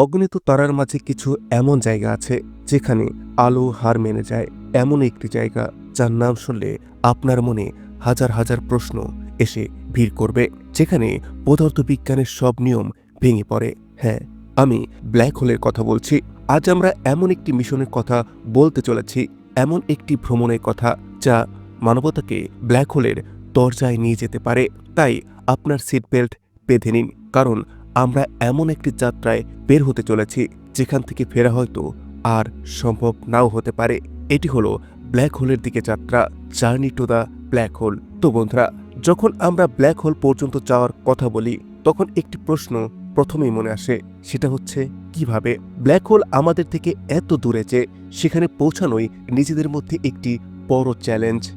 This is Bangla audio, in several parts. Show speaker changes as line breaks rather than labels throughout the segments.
অগণিত তারার মাঝে কিছু এমন জায়গা আছে যেখানে আলো হার মেনে যায়। এমন একটি জায়গা যার নাম শুনলে আপনার মনে হাজার হাজার প্রশ্ন এসে ভিড় করবে, যেখানে পদার্থবিজ্ঞানের সব নিয়ম ভেঙে পড়ে। হ্যাঁ আমি ব্ল্যাক হোলের কথা বলছি। আজ আমরা এমন একটি মিশনের কথা বলতে চলেছি, এমন একটি ভ্রমণের কথা যা মানবতাকে ব্ল্যাক হোলের দরজায় নিয়ে যেতে পারে। তাই আপনার সিট বেল্ট বেঁধে নিন, কারণ আমরা এমন একটি যাত্রায় বের হতে চলেছি, যেখান থেকে ফেরা হয়তো আর সম্ভব নাও হতে পারে। এটি হলো ব্ল্যাক হোলের দিকে যাত্রা journey to the black hole তো বন্ধুরা, যখন আমরা ব্ল্যাক হোল পর্যন্ত যাওয়ার কথা বলি, তখন একটি প্রশ্ন প্রথমেই মনে আসে, সেটা হচ্ছে, কীভাবে? ব্ল্যাক হোল আমাদের থেকে এত দূরে যে, সেখানে পৌঁছানোই নিজেদের মধ্যে একটি বড় চ্যালেঞ্জ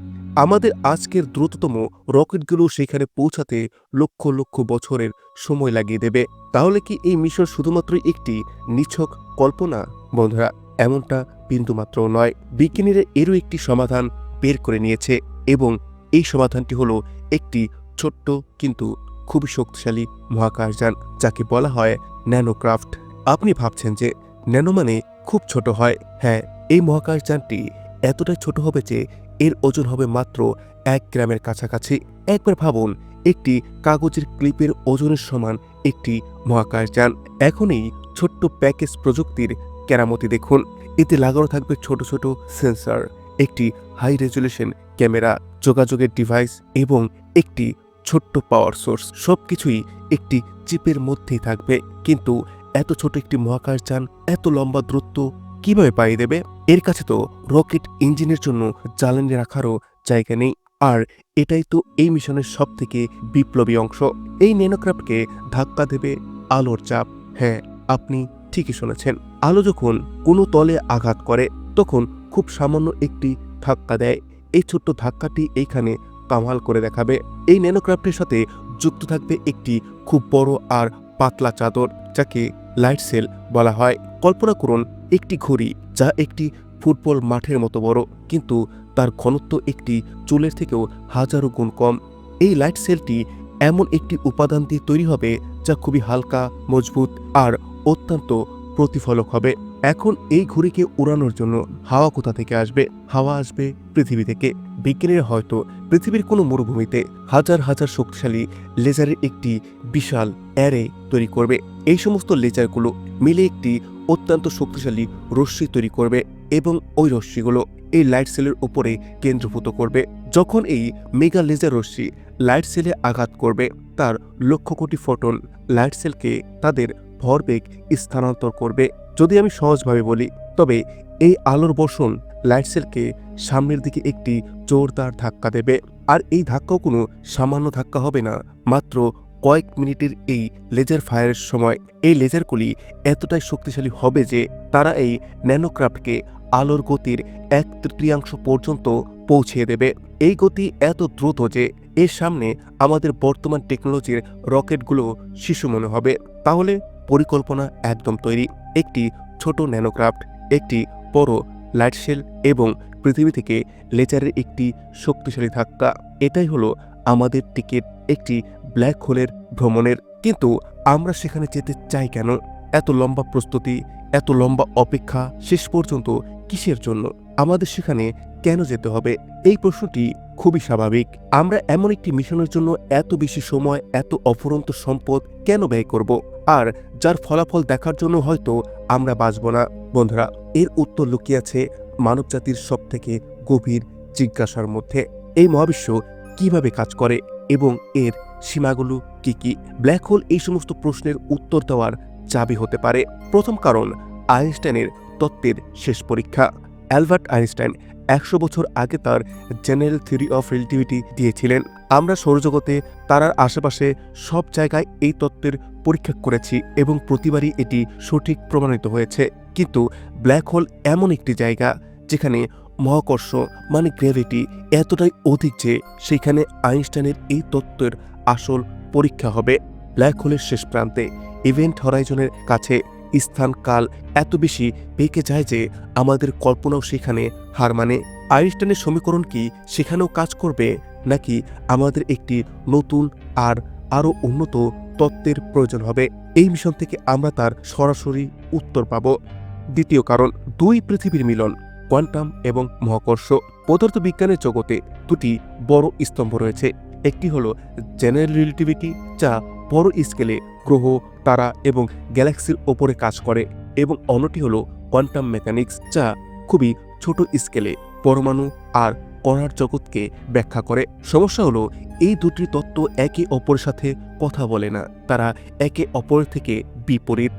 আমাদের আজকের দ্রুততম রকেটগুলো সেখানে পৌঁছাতে লক্ষ লক্ষ বছরের সময় লাগিয়ে দেবে। তাহলে কি এই মিশন শুধুমাত্র একটি নিছক কল্পনা? বন্ধুরা, এমনটা বিন্দুমাত্র নয়। বিজ্ঞানীরা এরও একটি সমাধান বের করে নিয়েছে এবং এই সমাধানটি হলো একটি ছোট্ট কিন্তু খুবই শক্তিশালী মহাকাশযান, যাকে বলা হয় ন্যানোক্রাফট। আপনি ভাবছেন যে ন্যানো মানে খুব ছোট হয়? হ্যাঁ এই মহাকাশযানটি এতটাই ছোট হবে যে এর ওজন হবে মাত্র এক গ্রামের কাছাকাছি। একবার ভাবুন, একটি কাগজের ক্লিপের ওজনের সমান একটি মহাকাশযান এখনই ছোট্ট প্যাকেজ প্রযুক্তির কেরামতি দেখুন। এতে লাগানো থাকবে ছোট ছোট সেন্সর, একটি হাই রেজুলেশন ক্যামেরা, যোগাযোগের ডিভাইস এবং একটি ছোট্ট পাওয়ার সোর্স সবকিছুই একটি চিপের মধ্যেই থাকবে। কিন্তু এত ছোট একটি মহাকাশযান এত লম্বা দূরত্ব কীভাবে পাইয়ে দেবে? এর কাছে তো রকেট ইঞ্জিনের জন্য জ্বালানি রাখারও জায়গা নেই। আর এটাই তো এই মিশনের সব থেকে বিপ্লবী অংশ। এই নেনোক্রাফটকে ধাক্কা দেবে আলোর চাপ। হ্যাঁ আপনি ঠিকই শুনেছেন। আলো যখন কোনো তলে আঘাত করে, তখন খুব সামান্য একটি ধাক্কা দেয়। এই ছোট্ট ধাক্কাটি এইখানে কামাল করে দেখাবে। এই ন্যানোক্রাফটের সাথে যুক্ত থাকবে একটি খুব বড় আর পাতলা চাদর, যাকে লাইট সেল বলা হয়। কল্পনা করুন, একটি ঘড়ি যা একটি ফুটবল মাঠের মতো বড়, কিন্তু তার ঘনত্ব একটি চুলের থেকেও হাজারো গুণ কম। এই লাইট সেলটি এমন একটি উপাদান দিয়ে তৈরি হবে যা খুবই হালকা, মজবুত আর অত্যন্ত প্রতিফলক হবে। এখন এই ঘড়িকে উড়ানোর জন্য হাওয়া কোথা থেকে আসবে? হাওয়া আসবে পৃথিবী থেকে। বিজ্ঞানীরা হয়তো পৃথিবীর কোনো মরুভূমিতে হাজার হাজার শক্তিশালী লেজারের একটি বিশাল অ্যারে তৈরি করবে। এই সমস্ত লেজারগুলো মিলে একটি অত্যন্ত শক্তিশালী রশ্মি তৈরি করবে এবং ওই রশ্মিগুলো এই লাইট সেলের উপরে কেন্দ্রভূত করবে। যখন এই মেগা লেজার রশ্মি লাইট সেলে আঘাত করবে, তার লক্ষ কোটি ফোটন লাইট সেলকে তাদের ভরবেগ স্থানান্তর করবে যদি আমি সহজভাবে বলি। তবে এই আলোর বর্ষণ লাইট সেলকে সামনের দিকে একটি জোরদার ধাক্কা দেবে। আর এই ধাক্কাও কোনো সামান্য ধাক্কা হবে না, মাত্র কয়েক মিনিটের এই লেজার ফায়ারের সময়। এই লেজারগুলি এতটাই শক্তিশালী হবে যে তারা এই ন্যানোক্রাফটকে আলোর গতির এক তৃতীয়াংশ পর্যন্ত পৌঁছে দেবে। এই গতি এত দ্রুত যে এর সামনে আমাদের বর্তমান টেকনোলজির রকেটগুলো শিশু মনে হবে। তাহলে পরিকল্পনা একদম তৈরি। একটি ছোট ন্যানোক্রাফট, একটি বড় লাইট শেল এবং পৃথিবী থেকে লেজারের একটি শক্তিশালী ধাক্কা। এটাই হলো আমাদের টিকিট, একটি ব্ল্যাক হোলের ভ্রমণের। কিন্তু আমরা সেখানে যেতে চাই কেন? এত লম্বা প্রস্তুতি, এত লম্বা অপেক্ষা, শেষ পর্যন্ত কিসের জন্য? আমাদের সেখানে কেন যেতে হবে? এই প্রশ্নটি খুবই স্বাভাবিক। আমরা এমন একটি মিশনের জন্য এত বেশি সময়, এত অফুরন্ত সম্পদ কেন ব্যয় করব? আর যার ফলাফল দেখার জন্য হয়তো আমরা বাঁচব না। বন্ধুরা, এর উত্তর লুকিয়ে আছে মানবজাতির সবথেকে গভীর জিজ্ঞাসার মধ্যে। এই মহাবিশ্ব কীভাবে কাজ করে এবং এর সীমাগুলো কি কি? ব্ল্যাক হোল এই সমস্ত প্রশ্নের উত্তর দেওয়ার চাবি হতে পারে। প্রথম কারণ, আইনস্টাইনের তত্ত্বের শেষ পরীক্ষা। অ্যালবার্ট আইনস্টাইন একশো বছর আগে তার জেনারেল থিওরি অফ রিলেটিভিটি দিয়েছিলেন। আমরা সৌরজগতে, তারার আশেপাশে সব জায়গায় এই তত্ত্বের পরীক্ষা করেছি এবং প্রতিবারই এটি সঠিক প্রমাণিত হয়েছে। কিন্তু ব্ল্যাক হোল এমন একটি জায়গা যেখানে মহাকর্ষ মানে গ্র্যাভিটি এতটাই অধিক যে সেখানে আইনস্টাইনের এই তত্ত্বের আসল পরীক্ষা হবে। ব্ল্যাক হোলের শেষ প্রান্তে ইভেন্ট হরাইজনের কাছে স্থান কাল এত বেশি পেকে যায় যে আমাদের কল্পনাও সেখানে হার মানে। আইনস্টাইনের সমীকরণ কি সেখানেও কাজ করবে, নাকি আমাদের একটি নতুন আর আরও উন্নত তত্ত্বের প্রয়োজন হবে? এই মিশন থেকে আমরা তার সরাসরি উত্তর পাব। দ্বিতীয় কারণ, দুই পৃথিবীর মিলন, কোয়ান্টাম এবং মহাকর্ষ। পদার্থবিজ্ঞানের জগতে দুটি বড় স্তম্ভ রয়েছে। একটি হলো জেনারেল রিলেটিভিটি, যা বড় স্কেলে গ্রহ তারা এবং গ্যালাক্সির ওপরে কাজ করে এবং অন্যটি হলো কোয়ান্টাম মেকানিক্স, যা খুবই ছোট স্কেলে পরমাণু আর কণার জগৎকে ব্যাখ্যা করে। সমস্যা হলো, এই দুটি তত্ত্ব একে অপরের সাথে কথা বলে না। তারা একে অপরের থেকে বিপরীত।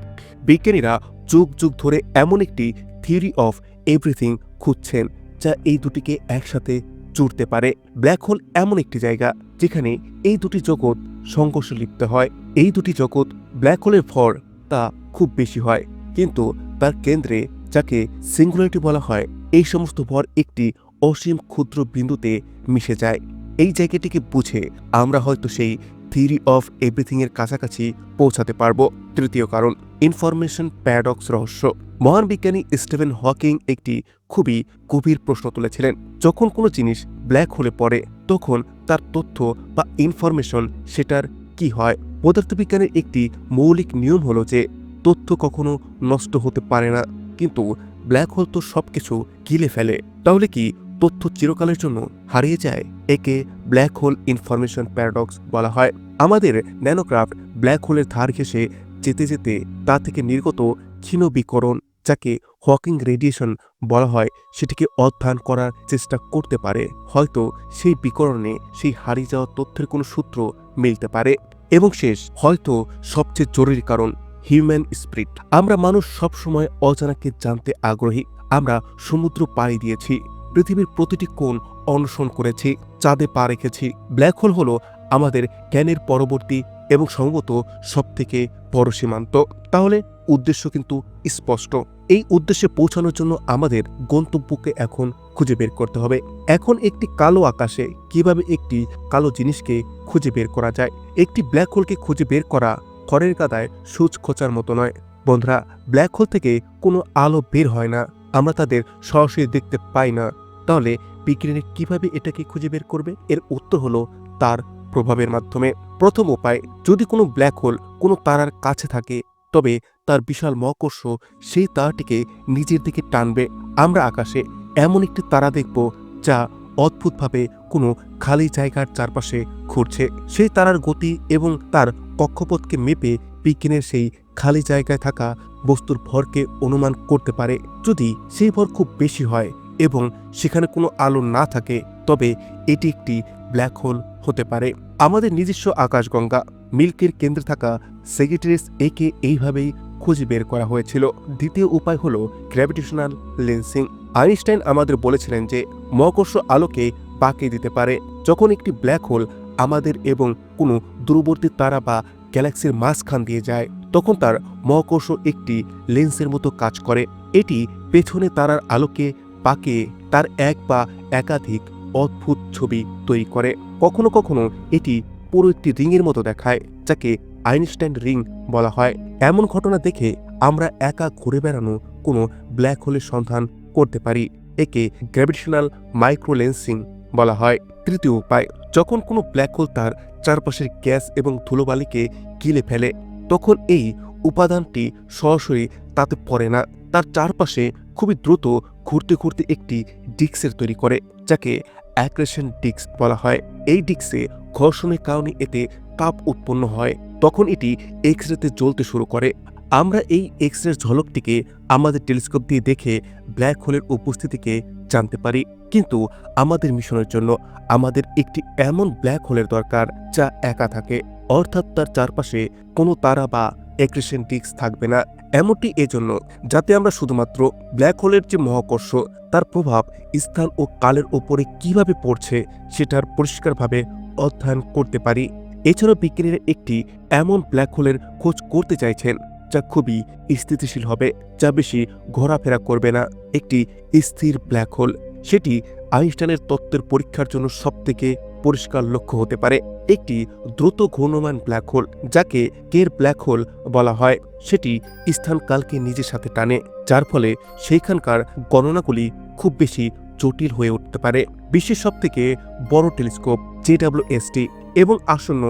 বিজ্ঞানীরা যুগ যুগ ধরে এমন একটি থিওরি অফ এভরিথিং খুঁজছেন, যা এই দুটিকে একসাথে জুড়তে পারে। ব্ল্যাক হোল এমন একটি জায়গা যেখানে এই দুটি জগৎ সংঘর্ষে লিপ্ত হয়। এই দুটি জগৎ ব্ল্যাক হোলের ভর তা খুব বেশি হয়। কিন্তু তার কেন্দ্রে যাকে সিঙ্গুলারিটি বলা হয়, এই সমস্ত ভর একটি অসীম ক্ষুদ্র বিন্দুতে মিশে যায়। এই জায়গাটিকে বুঝে আমরা হয়তো সেই থিরি অফ এভরিথিং এর কাছাকাছি পৌঁছাতে পারব। তৃতীয় কারণ ইনফরমেশন প্যারাডক্স রহস্য। মহান বিজ্ঞানী স্টিভেন হকিং একটি খুবই গভীর প্রশ্ন তুলেছিলেন। যখন কোনো জিনিস ব্ল্যাক হোলে পড়ে, তখন তার তথ্য বা ইনফরমেশন সেটার কি হয়? পদার্থবিজ্ঞানের একটি মৌলিক নিয়ম হলো যে, তথ্য কখনো নষ্ট হতে পারে না, কিন্তু ব্ল্যাক হোল তো সবকিছু গিলে ফেলে। তাহলে কি তথ্য চিরকালের জন্য হারিয়ে যায়? একে ব্ল্যাক হোল ইনফরমেশন প্যারাডক্স বলা হয়। আমাদের ন্যানোক্রাফট ব্ল্যাক হোলের ধার ঘেঁষে যেতে যেতে তা থেকে নির্গত ক্ষীণ বিকরণ যাকে হকিং রেডিয়েশন বলা হয়, সেটিকে অধ্যয়ন করার চেষ্টা করতে পারে। হয়তো সেই বিকরণে সেই হারিয়ে যাওয়া তথ্যের কোনো সূত্র মিলতে পারে। এবং শেষ, হয়তো সবচেয়ে জরুরি কারণ হিউম্যান স্পিরিট আমরা মানুষ সবসময় অজানাকে জানতে আগ্রহী। আমরা সমুদ্র পাড়ি দিয়েছি, পৃথিবীর প্রতিটি কোণ অন্বেষণ করেছি, চাঁদে পা রেখেছি। ব্ল্যাক হোল হলো আমাদের জ্ঞানের পরবর্তী এবং সম্ভবত সবথেকে বড় সীমান্ত, তাহলে উদ্দেশ্য কিন্তু স্পষ্ট। এই উদ্দেশ্যে পৌঁছানোর জন্য আমাদের গন্তব্যকে এখন খুঁজে বের করতে হবে। এখন একটি কালো আকাশে কীভাবে একটি কালো জিনিসকে খুঁজে বের করা যায়? একটি ব্ল্যাক হোলকে খুঁজে বের করা খড়ের গাদায় সূচ খোঁচার মতো নয়। বন্ধুরা ব্ল্যাক হোল থেকে কোনো আলো বের হয় না। আমরা তাদের সরাসরি দেখতে পাই না। তাহলে বিজ্ঞানী কীভাবে এটাকে খুঁজে বের করবে? এর উত্তর হলো তার প্রভাবের মাধ্যমে। প্রথম উপায়, যদি কোনো ব্ল্যাক হোল কোনো তারার কাছে থাকে, তবে তার বিশাল মহাকর্ষ সেই তারাটিকে নিজের দিকে টানবে। আমরা আকাশে এমন একটি তারা দেখব যা অদ্ভুতভাবে কোনো খালি জায়গার চারপাশে ঘুরছে। সেই তারার গতি এবং তার কক্ষপথকে মেপে বিজ্ঞানের সেই খালি জায়গায় থাকা বস্তুর ভরকে অনুমান করতে পারে। যদি সেই ভর খুব বেশি হয় এবং সেখানে কোনো আলো না থাকে, তবে এটি একটি ব্ল্যাক হোল হতে পারে। আমাদের নিজস্ব আকাশগঙ্গা, মিল্কের কেন্দ্রে থাকা সেগিটারিস একে এইভাবেই খুঁজে বের করা হয়েছিল। দ্বিতীয় উপায় হল গ্র্যাভিটেশনাল লেন্সিং আইনস্টাইন আমাদের বলেছিলেন যে, মহাকর্ষ আলোকে পাকিয়ে দিতে পারে। যখন একটি ব্ল্যাক হোল আমাদের এবং কোনো দূরবর্তী তারা বা গ্যালাক্সির মাঝখান দিয়ে যায়, তখন তার মহাকর্ষ একটি লেন্সের মতো কাজ করে। এটি পেছনে তারার আলোকে পাকিয়ে তার এক বা একাধিক অদ্ভুত ছবি তৈরি করে। কখনো কখনো এটি পুরো একটি রিংয়ের মতো দেখায়, যাকে আইনস্টাইন রিং বলা হয়। এমন ঘটনা দেখে আমরা একা ঘুরে বেড়ানো কোনো ব্ল্যাক হোলের সন্ধান করতে পারি, একে গ্র্যাভিটেশনাল মাইক্রোলেন্সিং বলা হয়। তৃতীয় উপায়, যখন কোনো ব্ল্যাক হোল তার চারপাশের গ্যাস এবং ধুলোবালিকে গিলে ফেলে, তখন এই উপাদানটি সরাসরি তাতে পড়ে না। তার চারপাশে খুবই দ্রুত ঘুরতে ঘুরতে একটি ডিক্সের তৈরি করে, যাকে অ্যাক্রেশন ডিক্স বলা হয়। এই ডিক্সে ঘর্ষণের কারণে এতে তাপ উৎপন্ন হয়, তখন এটি এক্স রেতে জ্বলতে শুরু করে। আমরা এই এক্স রের ঝলকটিকে আমাদের টেলিস্কোপ দিয়ে দেখে ব্ল্যাক হোলের উপস্থিতিকে জানতে পারি। কিন্তু আমাদের মিশনের জন্য আমাদের একটি এমন ব্ল্যাক হোলের দরকার যা একা থাকে, অর্থাৎ তার চারপাশে কোনো তারা বা এক্রেশন ডিস্ক থাকবে না। এমনটি এজন্য যাতে আমরা শুধুমাত্র ব্ল্যাক হোলের যে মহাকর্ষ, তার প্রভাব, স্থান ও কালের ওপরে কীভাবে পড়ছে, সেটার পরিষ্কারভাবে অধ্যয়ন করতে পারি। এছাড়াও বিজ্ঞানীরা একটি এমন ব্ল্যাক হোলের খোঁজ করতে চাইছেন, যা খুবই স্থিতিশীল হবে, যা বেশি ঘোরাফেরা করবে না। একটি স্থির ব্ল্যাক হোল, সেটি আইনস্টাইনের তত্ত্বের পরীক্ষার জন্য সবথেকে পরিষ্কার লক্ষ্য হতে পারে একটি দ্রুত ঘূর্ণমান ব্ল্যাক হোল, যাকে কের ব্ল্যাক হোল বলা হয়। সেটি স্থানকালকে নিজের সাথে টানে, যার ফলে সেইখানকার গণনাগুলি খুব বেশি জটিল হয়ে উঠতে পারে। বিশ্বের সবথেকে বড় টেলিস্কোপ জেডাব্লিউএসটি এবং আসন্ন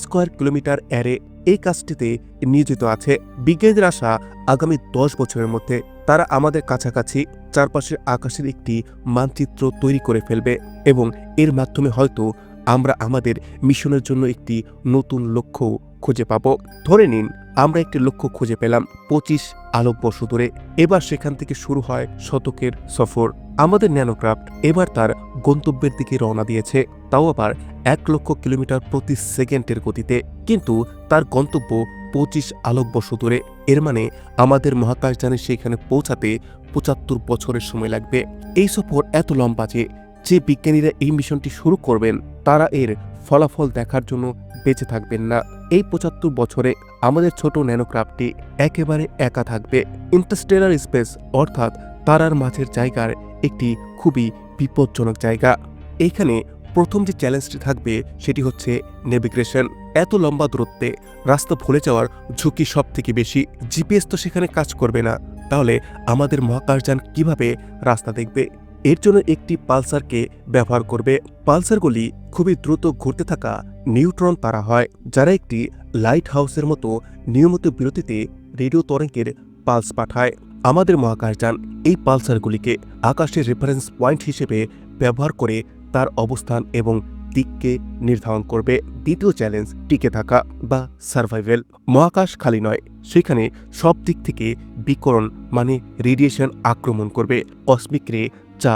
স্কোয়ার কিলোমিটার অ্যারে এই কাজটিতে নিয়োজিত আছে। বিজ্ঞানীদের আশা আগামী দশ বছরের মধ্যে তারা আমাদের কাছাকাছি চারপাশের আকাশের একটি মানচিত্র তৈরি করে ফেলবে এবং এর মাধ্যমে হয়তো আমরা আমাদের মিশনের জন্য একটি নতুন লক্ষ্য খুঁজে পাব। ধরে নিন, আমরা একটি লক্ষ্য খুঁজে পেলাম পঁচিশ আলোকবর্ষ দূরে এবার সেখান থেকে শুরু হয় শতকের সফর। আমাদের ন্যানোক্রাফট এবার তার গন্তব্যের দিকে রওনা দিয়েছে, তাও আবার এক লক্ষ কিলোমিটার প্রতি সেকেন্ডের গতিতে। কিন্তু তার গন্তব্য পঁচিশ আলোকবর্ষ দূরে এর মানে আমাদের মহাকাশযানে সেখানে পৌঁছাতে পঁচাত্তর বছরের সময় লাগবে। এই সফর এত লম্বা যে যে বিজ্ঞানীরা এই মিশনটি শুরু করবেন, তারা এর ফলাফল দেখার জন্য বেঁচে থাকবেন না। এই পঁচাত্তর বছরে আমাদের ছোট ন্যানোক্রাফটটি একেবারে একা থাকবে। ইন্টারস্টেলার স্পেস, অর্থাৎ তারার মাঝের জায়গার একটি খুবই বিপজ্জনক জায়গা। এইখানে প্রথম যে চ্যালেঞ্জটি থাকবে সেটি হচ্ছে নেভিগ্রেশন এত লম্বা দূরত্বে রাস্তা ভুলে যাওয়ার ঝুঁকি সব থেকে বেশি। জিপিএস তো সেখানে কাজ করবে না। তাহলে আমাদের মহাকাশযান কীভাবে রাস্তা দেখবে? এর জন্য একটি পালসারকে ব্যবহার করবে। পালসারগুলি খুবই দ্রুত ঘুরতে থাকা নিউট্রন তারা হয়, যারা একটি লাইট হাউসের মতো নিয়মিত বিরতিতে রেডিও তরঙ্গের পালস পাঠায়। আমাদের মহাকাশযান এই পালসারগুলিকে আকাশের রেফারেন্স পয়েন্ট হিসেবে ব্যবহার করে তার অবস্থান এবং দিককে নির্ধারণ করবে দ্বিতীয় চ্যালেঞ্জ টিকে থাকা বা সার্ভাইভেল মহাকাশ খালি নয়, সেখানে সব দিক থেকে বিকরণ মানে রেডিয়েশন আক্রমণ করবে। কসমিক রে যা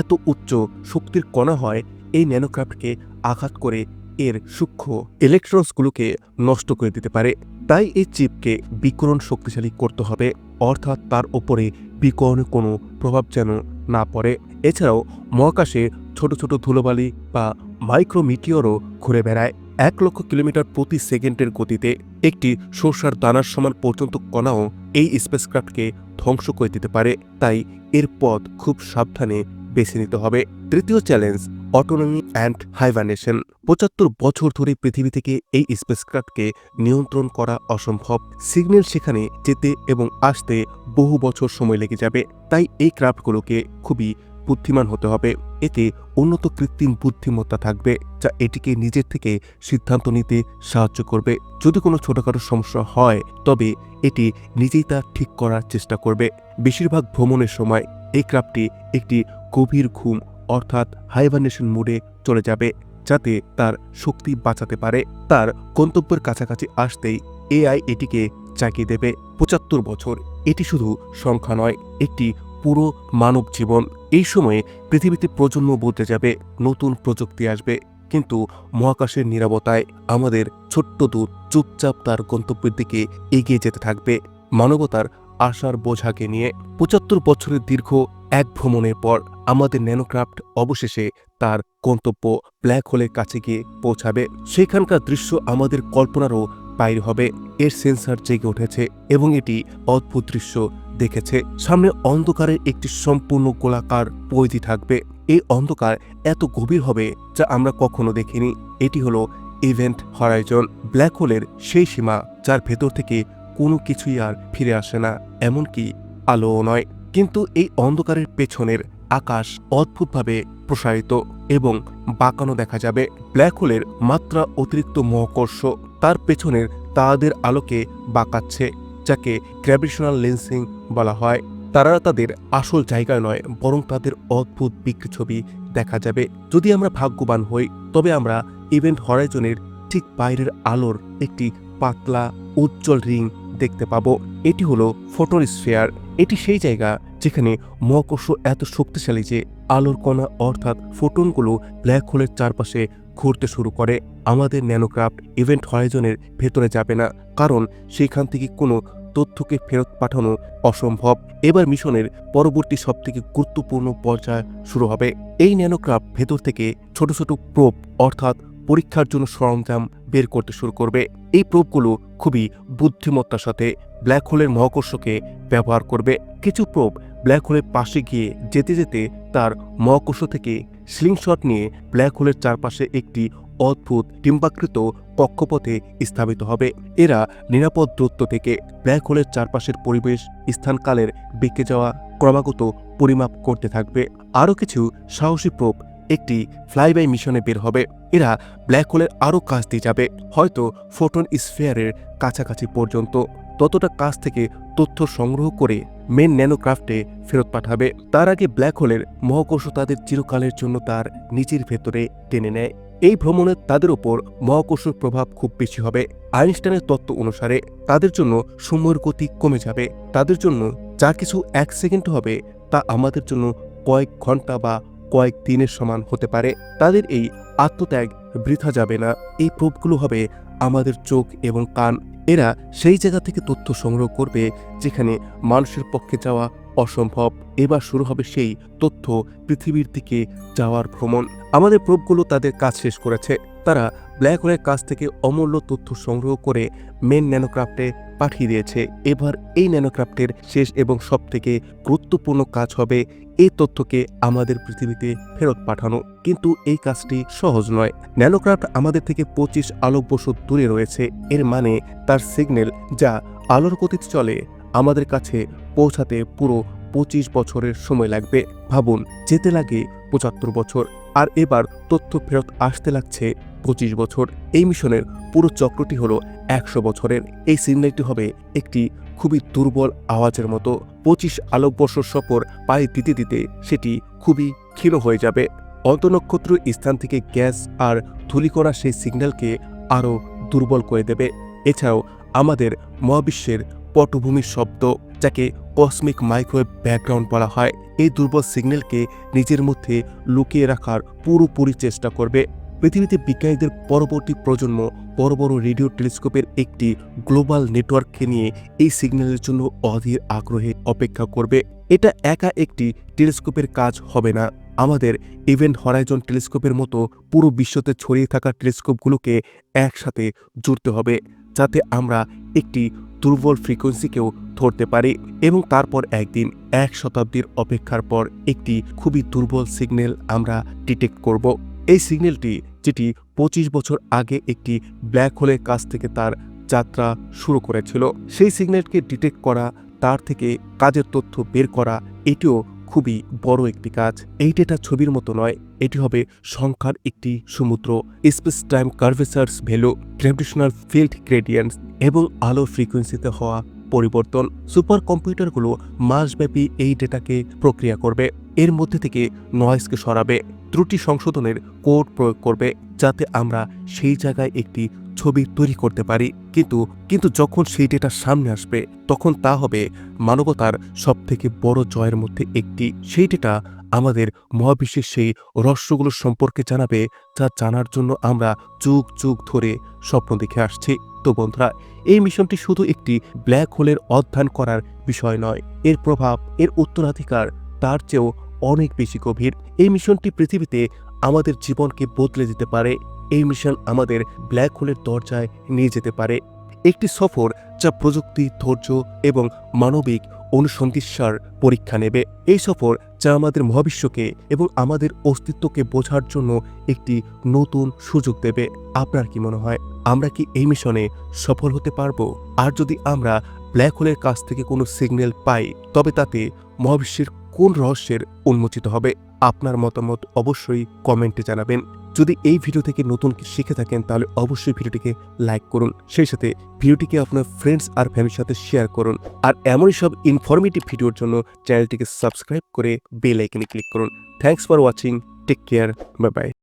এত উচ্চ শক্তির কণা হয়, এই ন্যানোক্রাফটকে আঘাত করে এর সূক্ষ্ম ইলেকট্রনসগুলোকে নষ্ট করে দিতে পারে। তাই এই চিপকে বিকরণ শক্তিশালী করতে হবে, অর্থাৎ তার ওপরে বিকরণের কোনো প্রভাব যেন না পড়ে। এছাড়াও মহাকাশে ছোট ছোট ধুলোবালি বা মাইক্রোমিটিওরও ঘুরে বেড়ায়। এক লক্ষ কিলোমিটার প্রতি সেকেন্ডের গতিতে একটি সর্ষার দানার সমান পর্যন্ত কণাও এই স্পেসক্রাফটকে ধ্বংস করে দিতে পারে। তাই এর পথ খুব সাবধানে বেছে নিতে হবে। তৃতীয় চ্যালেঞ্জ অটোনমি অ্যান্ড হাইভানেশন পঁচাত্তর বছর ধরে পৃথিবী থেকে এই স্পেসক্রাফটকে নিয়ন্ত্রণ করা অসম্ভব। সিগন্যাল সেখানে যেতে এবং আসতে বহু বছর সময় লেগে যাবে। তাই এই ক্রাফটগুলোকে খুবই বুদ্ধিমান হতে হবে। এতে উন্নত কৃত্রিম বুদ্ধিমত্তা থাকবে, যা এটিকে নিজের থেকে সিদ্ধান্ত নিতে সাহায্য করবে। যদি কোনো ছোটখাটো সমস্যা হয়, তবে এটি নিজেই তা ঠিক করার চেষ্টা করবে। বেশিরভাগ ভ্রমণের সময় এই ক্রাফটটি একটি গভীর ঘুম অর্থাৎ হাইভানেশন মোডে চলে যাবে, যাতে তার শক্তি বাঁচাতে পারে। তার গন্তব্যের কাছাকাছি আসতেই এআই এটিকে জাগিয়ে দেবে পঁচাত্তর বছর। এটি শুধু সংখ্যা নয়, একটি পুরো মানব জীবন। এই সময়ে পৃথিবীতে প্রজন্ম বদলে যাবে, নতুন প্রযুক্তি আসবে। কিন্তু মহাকাশের নিরাপত্তায় আমাদের ছোট্ট দূত চুপচাপ তার গন্তব্যের দিকে এগিয়ে যেতে থাকবে। মানবতার আশার বোঝাকে নিয়ে পঁচাত্তর বছরের দীর্ঘ এক ভ্রমণের পর আমাদের ন্যানোক্রাফট অবশেষে তার গন্তব্য ব্ল্যাক হোলের কাছে গিয়ে পৌঁছাবে। সেখানকার দৃশ্য আমাদের কল্পনারও বাইরে হবে। এর সেন্সার জেগে উঠেছে এবং এটি অদ্ভুত দৃশ্য দেখেছে। সামনে অন্ধকারের একটি সম্পূর্ণ গোলাকার পরিধি থাকবে। এই অন্ধকার এত গভীর হবে যা আমরা কখনো দেখিনি। এটি হলো ইভেন্ট হরাইজন। ব্ল্যাক হোলের সেই সীমা যার ভেতর থেকে কোনো কিছুই আর ফিরে আসে না, এমনকি আলোও নয়। কিন্তু এই অন্ধকারের পেছনের আকাশ অদ্ভুতভাবে প্রসারিত এবং বাঁকানো দেখা যাবে। ব্ল্যাক হোলের মাত্রা অতিরিক্ত মহাকর্ষ তার পেছনের তাদের আলোকে বাঁকাচ্ছে, যাকে গ্র্যাভিটেশনাল লেন্সিং বলা হয়। তারা তাদের আসল জায়গায় নয়, বরং তাদের অদ্ভুত বিকৃত ছবি দেখা যাবে। যদি আমরা ভাগ্যবান হই, তবে আমরা ইভেন্ট হরাইজনের ঠিক বাইরের আলোর একটি পাতলা, উজ্জ্বল রিং দেখতে পাবো। এটি হলো ফোটোস্ফিয়ার। এটি সেই জায়গা যেখানে মহাকর্ষ এত শক্তিশালী যে আলোর কণা অর্থাৎ ফোটনগুলো ব্ল্যাক হোলের চারপাশে ঘুরতে শুরু করে। আমাদের ন্যানোক্রাফট ইভেন্ট হরাইজনের ভেতরে যাবে না, কারণ সেখান থেকে কোনো তথ্যকে ফেরত পাঠানো অসম্ভব। এবার মিশনের পরবর্তী সবথেকে গুরুত্বপূর্ণ পর্যায় শুরু হবে। এই ন্যানোক্রাফট ভেতর থেকে ছোট ছোট প্রোপ অর্থাৎ পরীক্ষার জন্য সরঞ্জাম বের করতে শুরু করবে। এই প্রোপগুলো খুবই বুদ্ধিমত্তার সাথে ব্ল্যাক হোলের মহাকর্ষকে ব্যবহার করবে। কিছু প্রোপ ব্ল্যাক হোলের পাশে গিয়ে যেতে যেতে তার মহাকর্ষ থেকে স্লিংশট নিয়ে ব্ল্যাক হোলের চারপাশে একটি অদ্ভুত ডিম্বাকৃত কক্ষপথে স্থাপিত হবে। এরা নিরাপদ দূরত্ব থেকে ব্ল্যাক হোলের চারপাশের পরিবেশ স্থানকালের বেঁকে যাওয়া ক্রমাগত পরিমাপ করতে থাকবে। আরও কিছু সাহসী প্রোপ একটি ফ্লাইবাই মিশনে বের হবে। এরা ব্ল্যাক হোলের আরও কাছ দিয়ে যাবে, হয়তো ফোটন স্ফেয়ারের কাছাকাছি পর্যন্ত। ততটা কাছ থেকে তথ্য সংগ্রহ করে মেন ন্যানোক্রাফটে ফেরত পাঠাবে। তার আগে ব্ল্যাক হোলের মহাকর্ষ তাদের চিরকালের জন্য তার নিজের ভেতরে টেনে নেয়। এই ভ্রমণে তাদের ওপর মহাকর্ষের প্রভাব খুব বেশি হবে। আইনস্টাইনের তত্ত্ব অনুসারে তাদের জন্য সময়ের গতি কমে যাবে। তাদের জন্য যা কিছু এক সেকেন্ড হবে তা আমাদের জন্য কয়েক ঘণ্টা বা কয়েক দিনের সমান হতে পারে, তাদের এই আত্মত্যাগ বৃথা যাবে না। এই প্রোপগুলো হবে আমাদের চোখ এবং কান। এরা সেই জায়গা থেকে তথ্য সংগ্রহ করবে যেখানে মানুষের পক্ষে যাওয়া অসম্ভব। এবার শুরু হবে সেই তথ্য পৃথিবীর দিকে যাওয়ার ভ্রমণ। আমাদের প্রোপগুলো তাদের কাজ শেষ করেছে। তারা ব্ল্যাক হোলের কাছ থেকে অমূল্য তথ্য সংগ্রহ করে মেন ন্যানোক্রাফটে পাঠিয়ে দিয়েছে। এবার এই ন্যানোক্রাফটের শেষ এবং সবথেকে গুরুত্বপূর্ণ কাজ হবে এই তথ্যকে আমাদের পৃথিবীতে ফেরত পাঠানো। কিন্তু এই কাজটি সহজ নয়। ন্যানোক্রাফট আমাদের থেকে পঁচিশ আলোকবর্ষ দূরে রয়েছে। এর মানে তার সিগন্যাল যা আলোর গতিতে চলে, আমাদের কাছে পৌঁছাতে পুরো পঁচিশ বছরের সময় লাগবে। ভাবুন, যেতে লাগে পঁচাত্তর বছর। আর এবার তথ্য ফেরত আসতে লাগছে পঁচিশ বছর। এই মিশনের পুরো চক্রটি হলো একশো বছরের। এই সিগন্যালটি হবে একটি খুবই দুর্বল আওয়াজের মতো। পঁচিশ আলোকবর্ষ সফর পায়ে দিতে দিতে সেটি খুবই ক্ষীণ হয়ে যাবে। অন্তনক্ষত্র স্থান থেকে গ্যাস আর ধূলিকণা সেই সিগন্যালকে আরও দুর্বল করে দেবে। এছাড়াও আমাদের মহাবিশ্বের পটভূমির শব্দ, যাকে কসমিক মাইক্রোওয়েভ ব্যাকগ্রাউন্ড বলা হয়, এই দুর্বল সিগন্যালকে নিজের মধ্যে লুকিয়ে রাখার পুরোপুরি চেষ্টা করবে। পৃথিবীতে বিজ্ঞানীদের পরবর্তী প্রজন্ম বড় বড় রেডিও টেলিস্কোপের একটি গ্লোবাল নেটওয়ার্ককে নিয়ে এই সিগন্যালের জন্য অধীর আগ্রহে অপেক্ষা করবে। এটা একা একটি টেলিস্কোপের কাজ হবে না। আমাদের ইভেন্ট হরাইজন টেলিস্কোপের মতো পুরো বিশ্বতে ছড়িয়ে থাকা টেলিস্কোপগুলোকে একসাথে জুড়তে হবে, যাতে আমরা একটি দুর্বল ফ্রিকোয়েন্সিকেও ধরতে পারি এবং তারপর একদিন এক শতাব্দীর অপেক্ষার পর একটি খুবই দুর্বল সিগন্যাল আমরা ডিটেক্ট করব। এই সিগন্যালটি, যেটি পঁচিশ বছর আগে একটি ব্ল্যাক হোলের কাছ থেকে তার যাত্রা শুরু করেছিল, সেই সিগন্যালকে ডিটেক্ট করা, তার থেকে কাজের তথ্য বের করা, এটিও খুবই বড় একটি কাজ। এই ডেটা ছবির মতো নয়, এটি হবে সংখ্যার একটি সমুদ্র, space time কার্ভেসার্স value, gravitational field gradients এবং আলো ফ্রিকোয়েন্সিতে হওয়া পরিবর্তন। সুপার কম্পিউটারগুলো মাসব্যাপী এই ডেটাকে প্রক্রিয়া করবে, এর মধ্যে থেকে নয়েজকে সরাবে। ত্রুটি সংশোধনের কোড প্রয়োগ করবে যাতে আমরা সেই জায়গায় একটি ছবি তৈরি করতে পারি। কিন্তু কিন্তু যখন সেই ডেটা সামনে আসবে, তখন তা হবে মানবতার সবথেকে বড় জয়ের মধ্যে একটি। সেই ডেটা আমাদের মহাবিশ্বের সেই রহস্যগুলো সম্পর্কে জানাবে, যা জানার জন্য আমরা যুগ যুগ ধরে স্বপ্ন দেখে আসছি। তো বন্ধুরা, এই মিশনটি শুধু একটি ব্ল্যাক হোলের অধ্যয়ন করার বিষয় নয়। এর প্রভাব, এর উত্তরাধিকার, তার চেয়েও অনেক বেশি গভীর। এই মিশনটি পৃথিবীতে আমাদের জীবনকে বদলে দিতে পারে। এই মিশন আমাদের ব্ল্যাক হোলের দরজায় নিয়ে যেতে পারে। একটি সফর যা প্রযুক্তি, ধৈর্য এবং মানবিক অনুসন্ধিৎসার পরীক্ষা নেবে। এই সফর যা আমাদের মহাবিশ্বকে এবং আমাদের অস্তিত্বকে বোঝার জন্য একটি নতুন সুযোগ দেবে। আপনার কি মনে হয়, আমরা কি এই মিশনে সফল হতে পারব? আর যদি আমরা ব্ল্যাক হোলের কাছ থেকে কোনো সিগন্যাল পাই, তবে তাতে মহাবিশ্বের কোন রহস্যের উন্মোচিত হবে? আপনার মতামত অবশ্যই কমেন্টে জানাবেন। যদি এই ভিডিও থেকে নতুন কিছু শিখে থাকেন, তাহলে অবশ্যই ভিডিওটিকে লাইক করুন। সেই সাথে ভিডিওটিকে আপনার ফ্রেন্ডস আর ফ্যামিলির সাথে শেয়ার করুন। আর এমনই সব ইনফরমেটিভ ভিডিওর জন্য চ্যানেলটিকে সাবস্ক্রাইব করে বেল আইকনে ক্লিক করুন। Thanks for watching take care bye bye